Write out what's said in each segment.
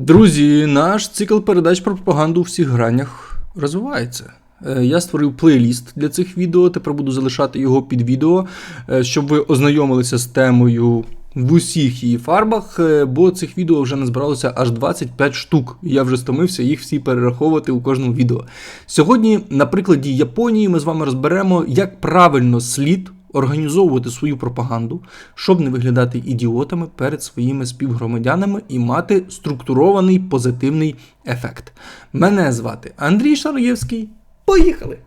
Друзі, наш цикл передач про пропаганду у всіх гранях розвивається. Е, Я створив плейліст для цих відео. Тепер буду залишати його під відео, е, щоб ви ознайомилися з темою в усіх її фарбах, е, бо цих відео вже назбиралося аж 25 штук. Я вже стомився їх всі перераховувати у кожному відео. Сьогодні, на прикладі Японії, ми з вами розберемо, як правильно слід організовувати свою пропаганду, щоб не виглядати ідіотами перед своїми співгромадянами і мати структурований позитивний ефект. Мене звати Андрій Шароєвський. Поїхали!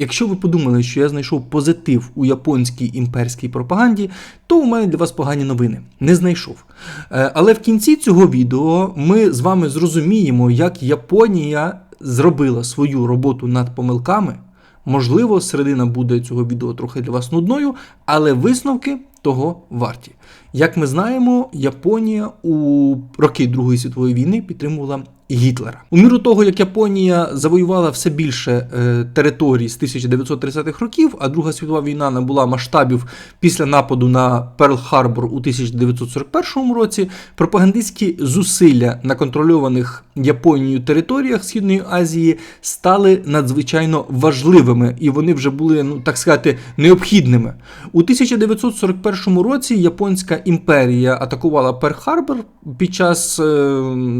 Якщо ви подумали, що я знайшов позитив у японській імперській пропаганді, то у мене для вас погані новини. Не знайшов. Е, Але в кінці цього відео ми з вами зрозуміємо, як Японія зробила свою роботу над помилками. Можливо, середина буде цього відео трохи для вас нудною, але висновки того варті. Як ми знаємо, Японія у роки Другої світової війни підтримувала Гітлера. У міру того, як Японія завоювала все більше е, територій з 1930-х років, а Друга світова війна набула масштабів після нападу на Перл-Харбор у 1941 році, пропагандистські зусилля на контрольованих Японією територіях Східної Азії стали надзвичайно важливими, і вони вже були, ну так сказати, необхідними. У 1941 році Японська імперія атакувала Перл-Харбор під час е,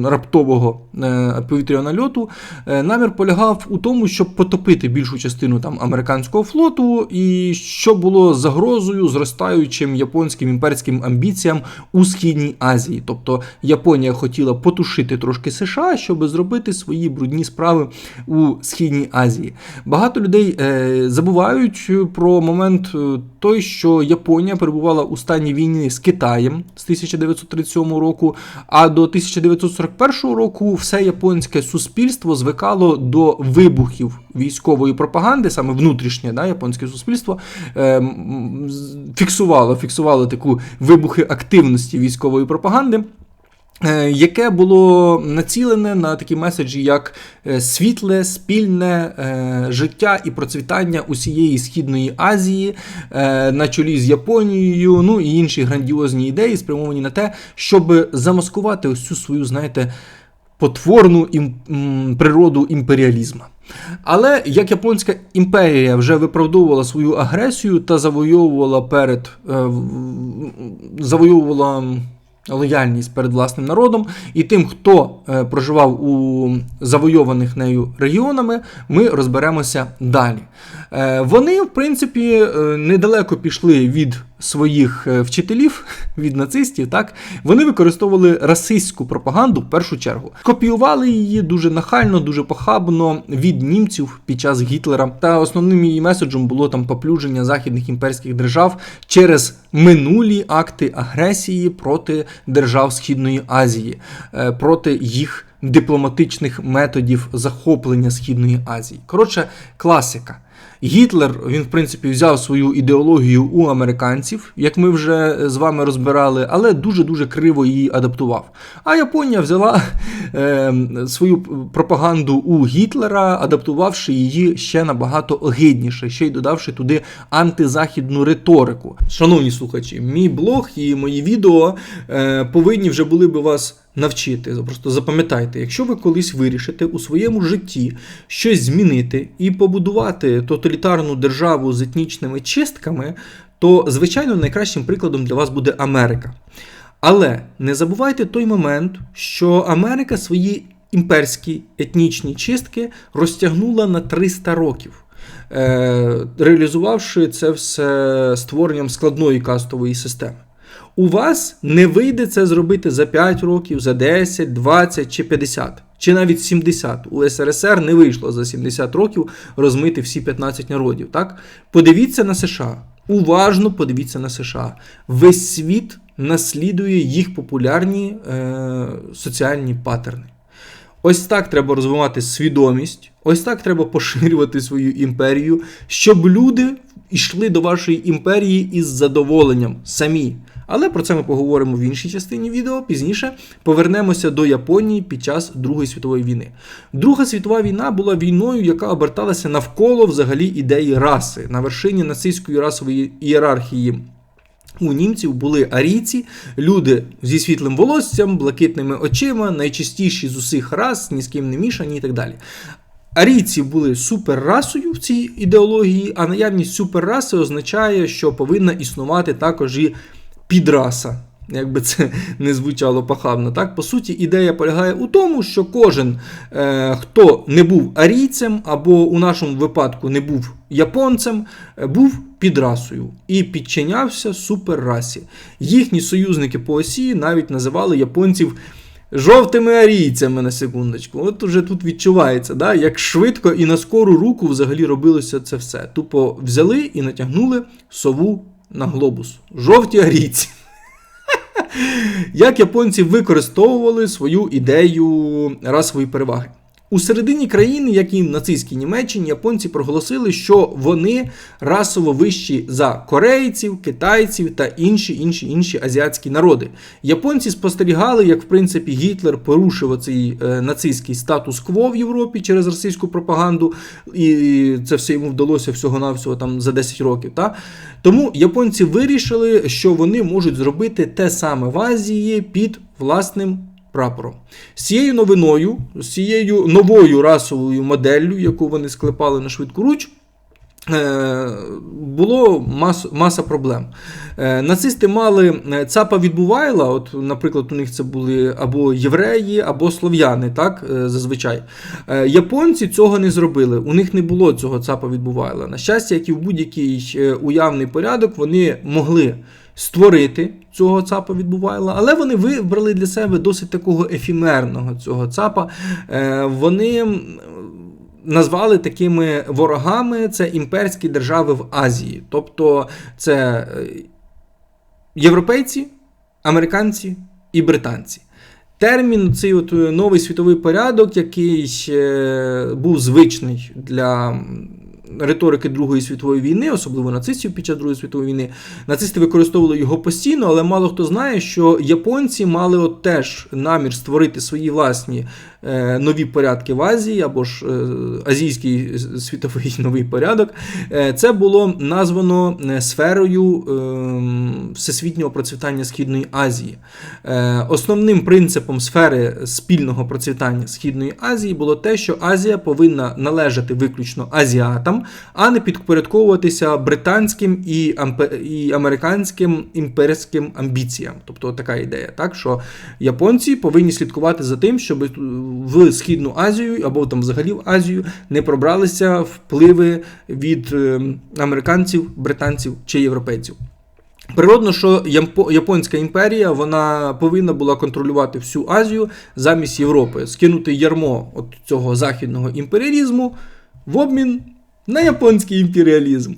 раптового е, повітряного нальоту. Е, намір полягав у тому, щоб потопити більшу частину там американського флоту, і що було загрозою зростаючим японським імперським амбіціям у Східній Азії. Тобто Японія хотіла потушити трошки США, щоб зробити свої брудні справи у Східній Азії. Багато людей забувають про момент той, що Японія перебувала у стані війни з Китаєм з 1937 року, а до 1941 року все японське суспільство звикало до вибухів військової пропаганди, саме внутрішнє да, японське суспільство е, фіксувало, фіксувало таку вибухи активності військової пропаганди. Е, Яке було націлене на такі меседжі, як е, світле, спільне е, життя і процвітання усієї Східної Азії на чолі з Японією, ну і інші грандіозні ідеї, спрямовані на те, щоб замаскувати ось цю свою, знаєте, потворну природу імперіалізму. Але як японська імперія вже виправдовувала свою агресію та завойовувала перед завойовувала лояльність перед власним народом і тим, хто е, проживав у завойованих нею регіонами, ми розберемося далі. Е, вони, в принципі, е, недалеко пішли від своїх вчителів, від нацистів. Так вони використовували расистську пропаганду в першу чергу. Копіювали її дуже нахально, дуже похабно від німців під час Гітлера. Та основним її меседжем було там поплюження західних імперських держав через минулі акти агресії проти держав Східної Азії, е, проти їх дипломатичних методів захоплення Східної Азії. Коротше, класика. Гітлер, він, в принципі, взяв свою ідеологію у американців, як ми вже з вами розбирали, але дуже-дуже криво її адаптував. А Японія взяла е, свою пропаганду у Гітлера, адаптувавши її ще набагато огидніше, ще й додавши туди антизахідну риторику. Шановні слухачі, мій блог і мої відео е, повинні вже були би вас навчити. Просто запам'ятайте, якщо ви колись вирішите у своєму житті щось змінити і побудувати тоталітарну державу з етнічними чистками, то, звичайно, найкращим прикладом для вас буде Америка. Але не забувайте той момент, що Америка свої імперські етнічні чистки розтягнула на 300 років. Е, реалізувавши це все створенням складної кастової системи. У вас не вийде це зробити за 5 років, за 10, 20 чи 50, чи навіть 70. У СРСР не вийшло за 70 років розмити всі 15 народів. Так? Подивіться на США. Уважно подивіться на США. Весь світ наслідує їх популярні е, соціальні паттерни. Ось так треба розвивати свідомість, ось так треба поширювати свою імперію, щоб люди йшли до вашої імперії із задоволенням самі. Але про це ми поговоримо в іншій частині відео. Пізніше повернемося до Японії під час Другої світової війни. Друга світова війна була війною, яка оберталася навколо взагалі ідеї раси на вершині нацистської расової ієрархії У німців були арійці, люди зі світлим волоссям, блакитними очима, найчистіші з усіх рас, ні з ким не мішані і так далі. Арійці були суперрасою в цій ідеології, а наявність суперраси означає, що повинна існувати також і підраса. Якби це не звучало похабно. Так, по суті, ідея полягає у тому, що кожен, е, хто не був арійцем, або у нашому випадку не був японцем, е, був підрасою і підчинявся суперрасі. Їхні союзники по осі навіть називали японців. Жовтими арійцями на секундочку. От уже тут відчувається, да, як швидко і на скору руку взагалі робилося це все. Тупо взяли і натягнули сову на глобус. Жовті арійці. Як японці використовували свою ідею расової переваги? У середині країни, як і в нацистській Німеччині, японці проголосили, що вони расово вищі за корейців, китайців та інші інші інші азіатські народи. Японці спостерігали, як в принципі Гітлер порушив цей е, нацистський статус-кво в Європі через російську пропаганду, і це все йому вдалося всього-навсього там за 10 років. Та? Тому японці вирішили, що вони можуть зробити те саме в Азії під власним прапором. З цією новиною, з цією новою расовою моделлю, яку вони склепали на швидку руч, е, було мас, маса проблем. Е, Нацисти мали е, цапа від Бувайла, от, наприклад, у них це були або євреї, або слов'яни, так, зазвичай. Японці цього не зробили, у них не було цього цапа від Бувайла. На щастя, як і в будь-який уявний порядок, вони могли створити цього цапа від Бувайла, але вони вибрали для себе досить такого ефімерного цього цапа. Е, Вони назвали такими ворогами це імперські держави в Азії. Тобто це е, європейці, американці і британці. Термін, цей от новий світовий порядок, який був звичний для риторики Другої світової війни, особливо нацистів під час Другої світової війни. Нацисти використовували його постійно, але мало хто знає, що японці мали от теж намір створити свої власні нові порядки в Азії або ж е, азійський світовий новий порядок. Е, це було названо е, сферою е, всесвітнього процвітання Східної Азії. Е, Основним принципом сфери спільного процвітання Східної Азії було те, що Азія повинна належати виключно азіатам, а не підпорядковуватися британським і, і американським імперським амбіціям. Тобто така ідея, так що японці повинні слідкувати за тим, щоб в Східну Азію або там взагалі в Азію не пробралися впливи від е, американців, британців чи європейців. Природно, що Японська імперія вона повинна була контролювати всю Азію замість Європи, скинути ярмо от цього західного імперіалізму в обмін на японський імперіалізм.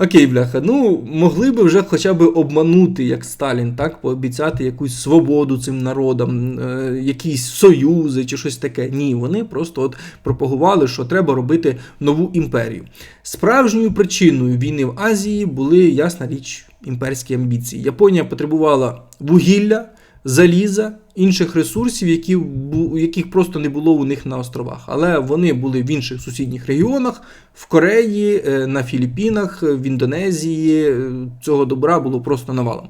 Окей, бляха, ну могли би вже хоча б обманути, як Сталін, так, пообіцяти якусь свободу цим народам, е, якісь союзи чи щось таке. Ні, вони просто от пропагували, що треба робити нову імперію. Справжньою причиною війни в Азії були, ясна річ, імперські амбіції. Японія потребувала вугілля, заліза, інших ресурсів, які, яких просто не було у них на островах. Але вони були в інших сусідніх регіонах, в Кореї, е, на Філіппінах, в Індонезії. Е, Цього добра було просто навалом.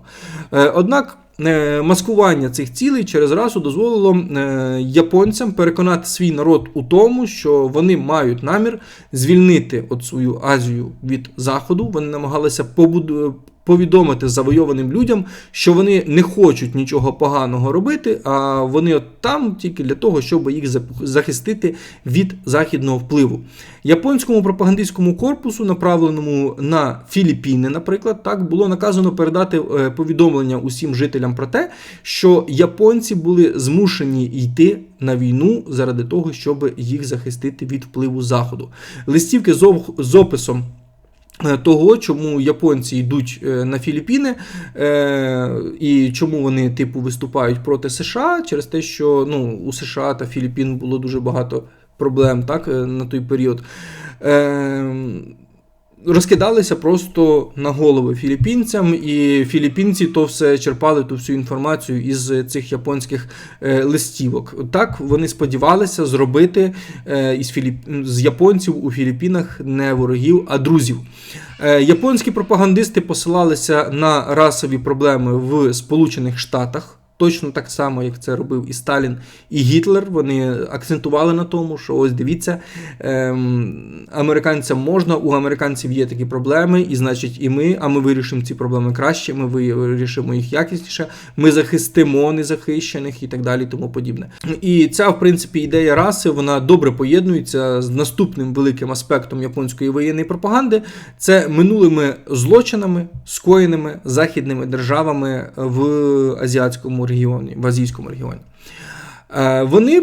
Е, Однак. е, Маскування цих цілей через расу дозволило е, японцям переконати свій народ у тому, що вони мають намір звільнити от свою Азію від Заходу. Вони намагалися побуду- повідомити завойованим людям, що вони не хочуть нічого поганого робити, а вони от там тільки для того, щоб їх захистити від західного впливу. Японському пропагандистському корпусу, направленому на Філіппіни, наприклад, так було наказано передати е, повідомлення усім жителям про те, що японці були змушені йти на війну заради того, щоб їх захистити від впливу заходу. Листівки з описом. Е, Того, чому японці йдуть е, на Філіппіни, е, і чому вони типу виступають проти США через те, що ну, у США та Філіппін було дуже багато проблем так, на той період. Розкидалися просто на голови філіппінцям, і філіппінці то все черпали ту всю інформацію із цих японських е, листівок. Так вони сподівалися зробити е, із Філіп... з японців у Філіппінах не ворогів, а друзів. Е, Японські пропагандисти посилалися на расові проблеми в Сполучених Штатах. Точно так само, як це робив і Сталін, і Гітлер. Вони акцентували на тому, що ось дивіться, ем, американцям можна, у американців є такі проблеми, і значить, і ми, а ми вирішимо ці проблеми краще, ми вирішимо їх якісніше, ми захистимо незахищених і так далі, тому подібне. І ця, в принципі, ідея раси вона добре поєднується з наступним великим аспектом японської воєнної пропаганди: це минулими злочинами, скоєними західними державами в азіатському регіоні, в азійському регіоні. Е, Вони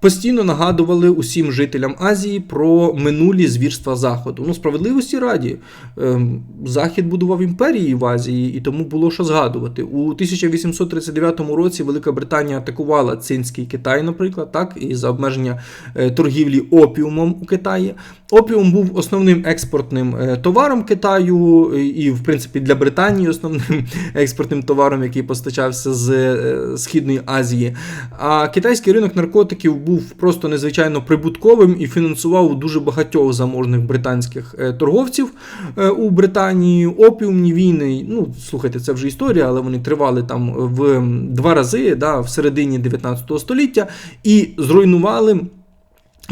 постійно нагадували усім жителям Азії про минулі звірства Заходу. Ну, справедливості раді, ем, Захід будував імперії в Азії, і тому було що згадувати. У 1839 році Велика Британія атакувала Цинський Китай, наприклад, так, і за обмеження е, торгівлі опіумом у Китаї. Опіум був основним експортним е, товаром Китаю, і, в принципі, для Британії основним експортним товаром, який постачався з е, Східної Азії. А китайський ринок наркотиків був просто незвичайно прибутковим і фінансував дуже багатьох заможних британських е, торговців у Британії. Опіумні війни. Ну, слухайте, це вже історія, але вони тривали там в два рази да, в середині 19 століття і зруйнували.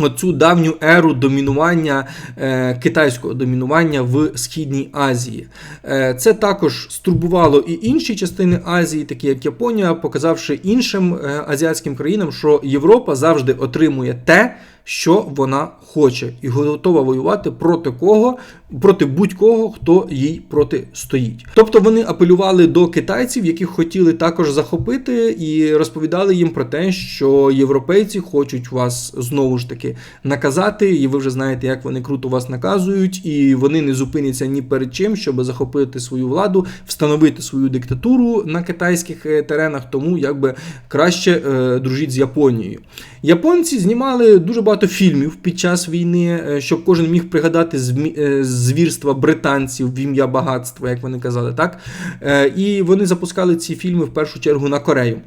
Оцю давню еру домінування е, китайського домінування в Східній Азії. Е, це також стурбувало і інші частини Азії, такі як Японія, показавши іншим е, азіатським країнам, що Європа завжди отримує те, що вона хоче, і готова воювати проти кого, проти будь-кого, хто їй протистоїть. Тобто вони апелювали до китайців, яких хотіли також захопити, і розповідали їм про те, що європейці хочуть вас знову ж таки наказати, і ви вже знаєте, як вони круто вас наказують, і вони не зупиняться ні перед чим, щоб захопити свою владу, встановити свою диктатуру на китайських е, теренах, тому якби краще е, дружіть з Японією. Японці знімали дуже багато фільмів під час війни, е, щоб кожен міг пригадати е, звірства британців в ім'я багатства, як вони казали, так? Е, і вони запускали ці фільми в першу чергу на Корею.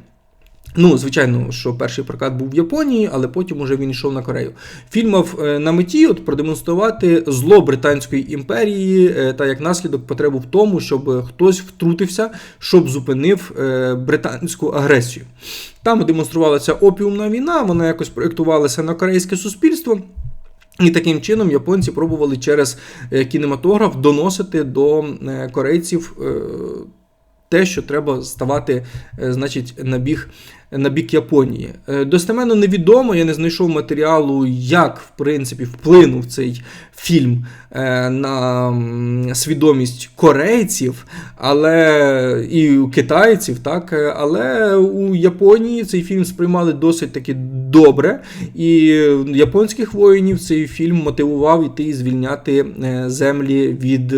Ну, звичайно, що перший прокат був в Японії, але потім уже він йшов на Корею. Фільм мав на меті от продемонструвати зло Британської імперії та як наслідок потребу в тому, щоб хтось втрутився, щоб зупинив британську агресію. Там демонструвалася опіумна війна, вона якось проєктувалася на корейське суспільство. І таким чином японці пробували через е, кінематограф доносити до е, корейців е, те, що треба ставати, значить, на біг на бік Японії. Е, достеменно невідомо, я не знайшов матеріалу, як в принципі вплинув цей фільм е, на свідомість корейців, але і китайців, так, але у Японії цей фільм сприймали досить таки добре. І японських воїнів цей фільм мотивував іти і звільняти е, землі від.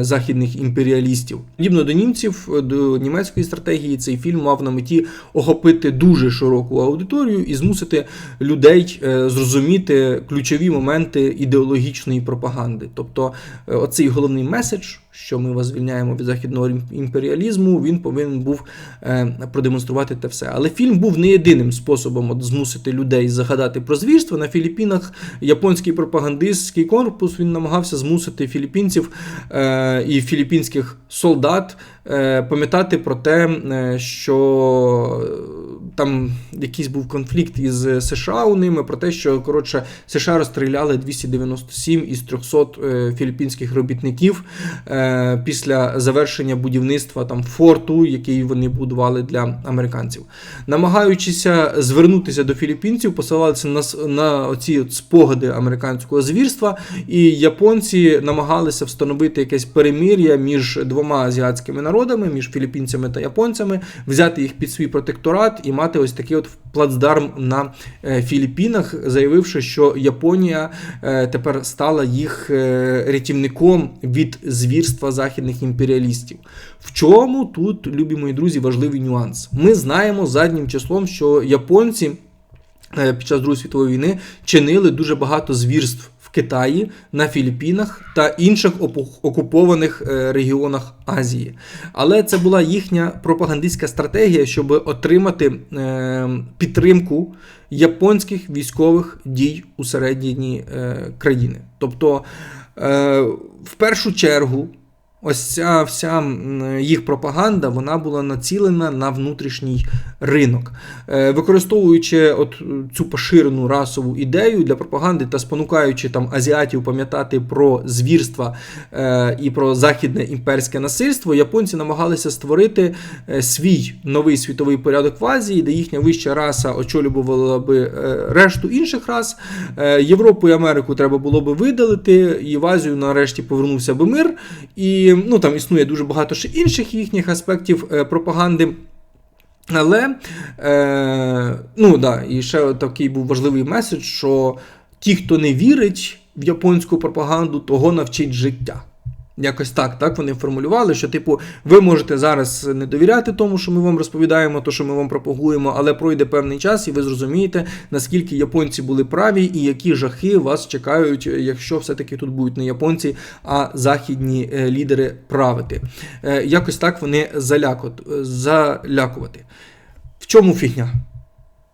Західних імперіалістів. Подібно до німців, до німецької стратегії, цей фільм мав на меті охопити дуже широку аудиторію і змусити людей е, зрозуміти ключові моменти ідеологічної пропаганди. Тобто, е, оцей головний меседж що ми вас звільняємо від західного імперіалізму, він повинен був е, продемонструвати те все. Але фільм був не єдиним способом от, змусити людей загадати про звірство. На Філіппінах японський пропагандистський корпус він намагався змусити філіппінців е, і філіппінських солдат е, пам'ятати про те, що там якийсь був конфлікт із США у ними, про те, що коротше США розстріляли 297 із 300 е, філіппінських робітників. Е, після завершення будівництва там форту, який вони будували для американців. Намагаючися звернутися до філіппінців, посилалися на на оці спогади американського звірства, і японці намагалися встановити якесь перемир'я між двома азіатськими народами, між філіппінцями та японцями, взяти їх під свій протекторат і мати ось такий от плацдарм на е, Філіппінах, заявивши, що Японія е, тепер стала їх рятівником від звірства лідерства західних імперіалістів. В чому тут, любі мої друзі, важливий нюанс? Ми знаємо заднім числом, що японці е, під час Другої світової війни чинили дуже багато звірств Китаї, на Філіппінах та інших окупованих е, регіонах Азії. Але це була їхня пропагандистська стратегія, щоб отримати е, підтримку японських військових дій у середині країни. Тобто, в першу чергу, ось ця вся їх пропаганда вона була націлена на внутрішній ринок, Е, використовуючи от е, цю поширену расову ідею для пропаганди та спонукаючи там азіатів пам'ятати про звірства е, і про західне імперське насильство, японці намагалися створити свій новий світовий порядок в Азії, де їхня вища раса очолювала би решту інших рас. Європу і Америку треба було би видалити, і в Азію нарешті повернувся би мир. І ну там існує дуже багато ще інших їхніх аспектів е, пропаганди. Але е, ну да, і ще такий був важливий меседж, що ті, хто не вірить в японську пропаганду, того навчить життя. Якось так, так вони формулювали, що, типу, ви можете зараз не довіряти тому, що ми вам розповідаємо, то, що ми вам пропагуємо, але пройде певний час, і ви зрозумієте, наскільки японці були праві і які жахи вас чекають, якщо все-таки тут будуть не японці, а західні е, лідери правити. Е, Якось так вони залякувати. В чому фігня?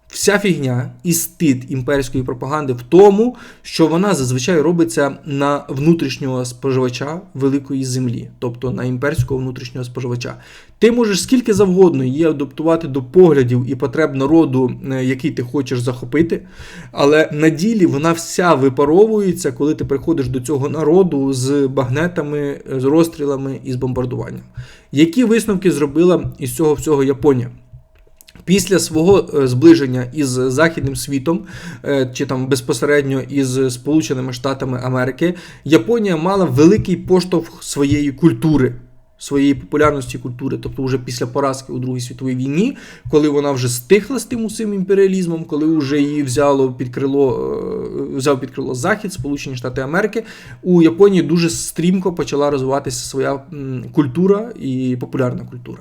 Вся фігня і стид імперської пропаганди в тому, що вона зазвичай робиться на внутрішнього споживача великої землі, тобто на імперського внутрішнього споживача. Ти можеш скільки завгодно її адаптувати до поглядів і потреб народу, е, який ти хочеш захопити, але на ділі вона вся випаровується, коли ти приходиш до цього народу з багнетами, з розстрілами і з бомбардуванням. Які висновки зробила із цього всього Японія? Після свого е, зближення із західним світом, е, чи там безпосередньо із Сполученими Штатами Америки, Японія мала великий поштовх своєї культури. Своєї популярності культури, тобто вже після поразки у Другій світовій війні, коли вона вже стихла з тим усім імперіалізмом, коли вже її взяло під крило, е, взяв під крило Захід, Сполучені Штати Америки, у Японії дуже стрімко почала розвиватися своя культура і популярна культура.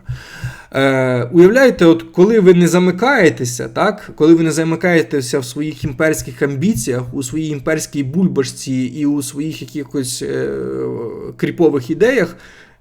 Е, уявляєте, от коли ви не замикаєтеся, так, коли ви не замикаєтеся в своїх імперських амбіціях, у своїй імперській бульбашці і у своїх якихось е, кріпових ідеях.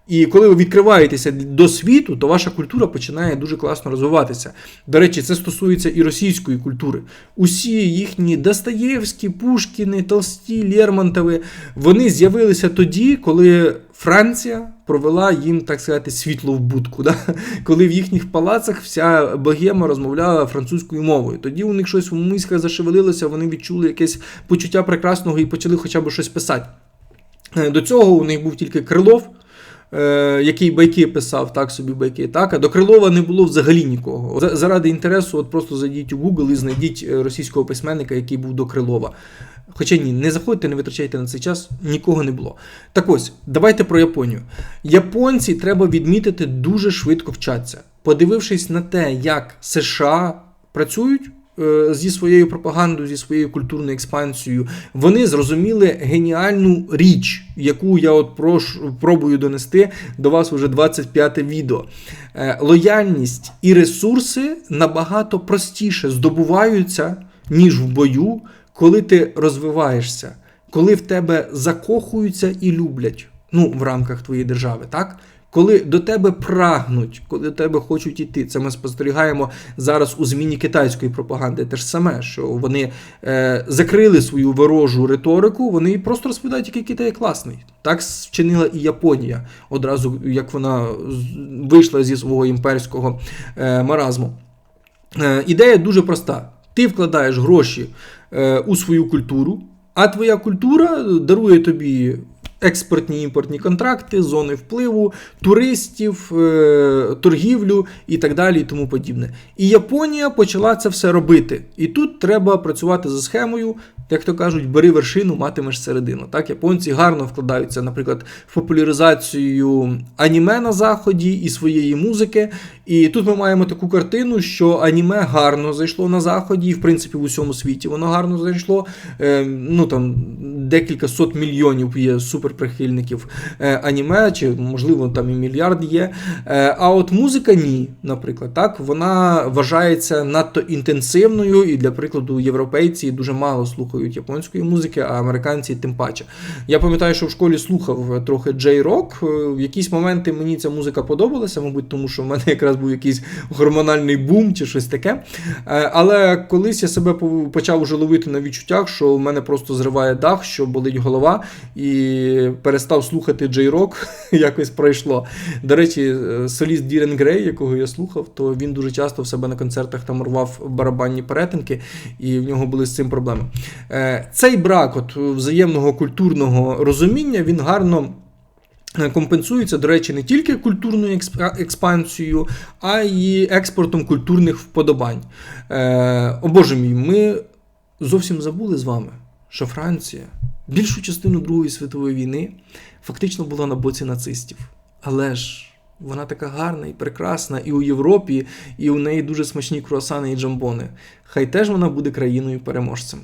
І коли ви відкриваєтеся до світу, то ваша культура починає дуже класно розвиватися. До речі, це стосується і російської культури. Усі їхні Достоєвські, Пушкіни, Толсті, Лермонтови, вони з'явилися тоді, коли Франція провела їм, так сказати, світло в будку. Да? Коли в їхніх палацах вся богема розмовляла французькою мовою. Тоді у них щось в мізках зашевелилося, вони відчули якесь почуття прекрасного і почали хоча б щось писати. Е, До цього у них був тільки Крилов е, який байки писав, так собі байки. Так, а до Крилова не було взагалі нікого. Заради інтересу, от просто зайдіть у Google і знайдіть е, російського письменника, який був до Крилова. Хоча ні, не заходьте, не витрачайте на цей час, нікого не було. Так ось, давайте про Японію. Японці треба відмітити дуже швидко вчаться. Подивившись на те, як США працюють. Е, Зі своєю пропагандою, зі своєю культурною експансією, вони зрозуміли геніальну річ, яку я от прошу, пробую донести до вас уже 25 відео. Е, Лояльність і ресурси набагато простіше здобуваються, ніж в бою, коли ти розвиваєшся, коли в тебе закохуються і люблять ну, в рамках твоєї держави, так? Коли до тебе прагнуть, коли до тебе хочуть іти, це ми спостерігаємо зараз у зміні китайської пропаганди. Те ж саме, що вони е, закрили свою ворожу риторику, вони просто розповідають, який Китай класний. Так вчинила і Японія, одразу як вона вийшла зі свого імперського е, маразму. Е, ідея дуже проста: ти вкладаєш гроші е, у свою культуру, а твоя культура дарує тобі експортні імпортні контракти, зони впливу, туристів, е, торгівлю і так далі, і тому подібне. І Японія почала це все робити. І тут треба працювати за схемою. Як то кажуть, бери вершину, матимеш середину. Так, японці гарно вкладаються, наприклад, в популяризацію аніме на заході і своєї музики. І тут ми маємо таку картину, що аніме гарно зайшло на заході, і в принципі в усьому світі воно гарно зайшло. Е, ну там декілька сот мільйонів є суперприхильників е, аніме, чи можливо там і мільярд є. Е, а от музика ні, наприклад, так вона вважається надто інтенсивною, і для прикладу, європейці дуже мало слухають слухають японської музики, а американці тим паче. Я пам'ятаю, що в школі слухав трохи джей-рок. В якісь моменти мені ця музика подобалася, мабуть, тому що в мене якраз був якийсь гормональний бум чи щось таке. Е, Але колись я себе почав уже ловити на відчуттях, що в мене просто зриває дах, що болить голова, і перестав слухати джей-рок, якось пройшло. До речі, е, соліст Дірен Грей, якого я слухав, то він дуже часто в себе на концертах там рвав барабанні перетинки, і в нього були з цим проблеми. Е, Цей брак от взаємного культурного розуміння він гарно. е, Компенсується, до речі, не тільки культурною експ- експансією, а й експортом культурних вподобань. Е, о Боже мій, ми зовсім забули з вами, що Франція більшу частину Другої світової війни фактично була на боці нацистів. Але ж вона така гарна і прекрасна, і у Європі, і у неї дуже смачні круасани і джамбони. Хай теж вона буде країною переможцем.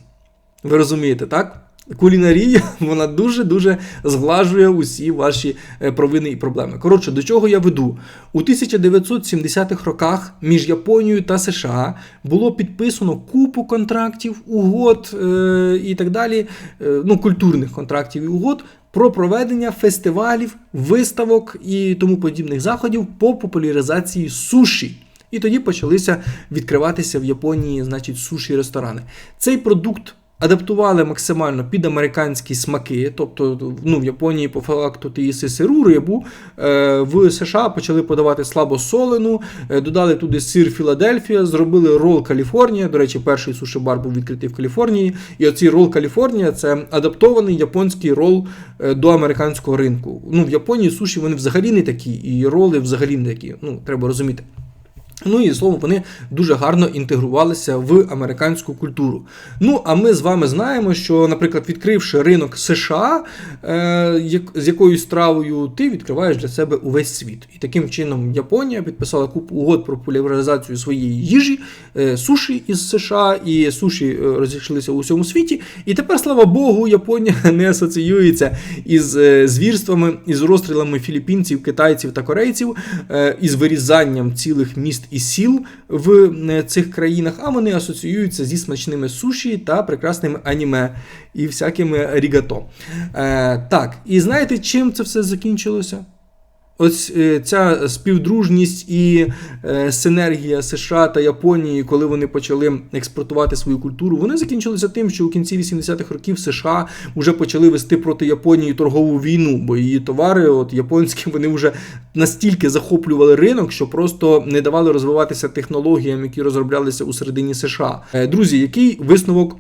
Ви розумієте, так? Кулінарія вона дуже-дуже зглажує усі ваші е, провини і проблеми. Коротше, до чого я веду? У 1970-х роках між Японією та США було підписано купу контрактів, угод е, і так далі, е, ну, культурних контрактів і угод про проведення фестивалів, виставок і тому подібних заходів по популяризації суші. І тоді почалися відкриватися в Японії, значить, суші ресторани. Цей продукт адаптували максимально під американські смаки. Тобто, ну, в Японії по факту ти їси сиру рибу. Е, в США почали подавати слабосолену, е, додали туди сир Філадельфія, зробили рол Каліфорнія. До речі, перший суші-бар був відкритий в Каліфорнії. І оцей рол Каліфорнія це адаптований японський рол е, до американського ринку. Ну, в Японії суші вони взагалі не такі, і роли взагалі не такі. Ну, треба розуміти. Ну і словом, вони дуже гарно інтегрувалися в американську культуру. Ну, а ми з вами знаємо, що, наприклад, відкривши ринок США, е, з якоюсь стравою ти відкриваєш для себе увесь світ. І таким чином Японія підписала купу угод про популяризацію своєї їжі, е, суші із США, і суші е, розійшлися у всьому світі. І тепер, слава Богу, Японія не асоціюється із е, звірствами, із розстрілами філіппінців, китайців та корейців, е, із вирізанням цілих міст і сіл в е, цих країнах, а вони асоціюються зі смачними суші та прекрасними аніме і всякими рігато. Е, так, і знаєте, чим це все закінчилося? Ось е, ця співдружність і е, синергія США та Японії, коли вони почали експортувати свою культуру, вони закінчилися тим, що у кінці 80-х років США вже почали вести проти Японії торгову війну, бо її товари, от японські, вони вже настільки захоплювали ринок, що просто не давали розвиватися технологіям, які розроблялися у середині США. Е, Друзі, який висновок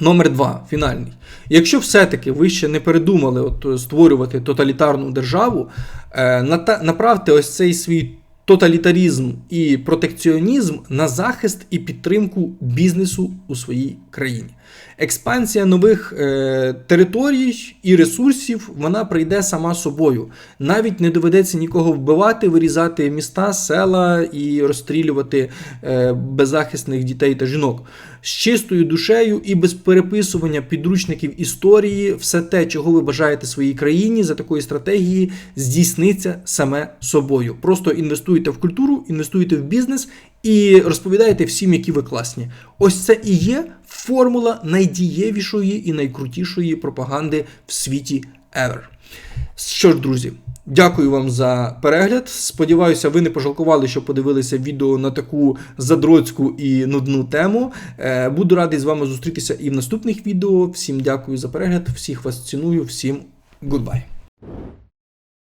Номер два, фінальний. Якщо все-таки ви ще не передумали от, е, створювати тоталітарну державу, е, направте ось цей свій тоталітарізм і протекціонізм на захист і підтримку бізнесу у своїй країні. Експансія нових е, територій і ресурсів вона прийде сама собою. Навіть не доведеться нікого вбивати, вирізати міста, села і розстрілювати е, беззахисних дітей та жінок. З чистою душею і без переписування підручників історії, все те, чого ви бажаєте своїй країні за такої стратегії, здійсниться саме собою. Просто інвестуйте в культуру, інвестуйте в бізнес і розповідаєте всім, які ви класні. Ось це і є формула найдієвішої і найкрутішої пропаганди в світі ever. Що ж, друзі, дякую вам за перегляд. Сподіваюся, ви не пожалкували, що подивилися відео на таку задроцьку і нудну тему. Е, Буду радий з вами зустрітися і в наступних відео. Всім дякую за перегляд, всіх вас ціную, всім goodbye.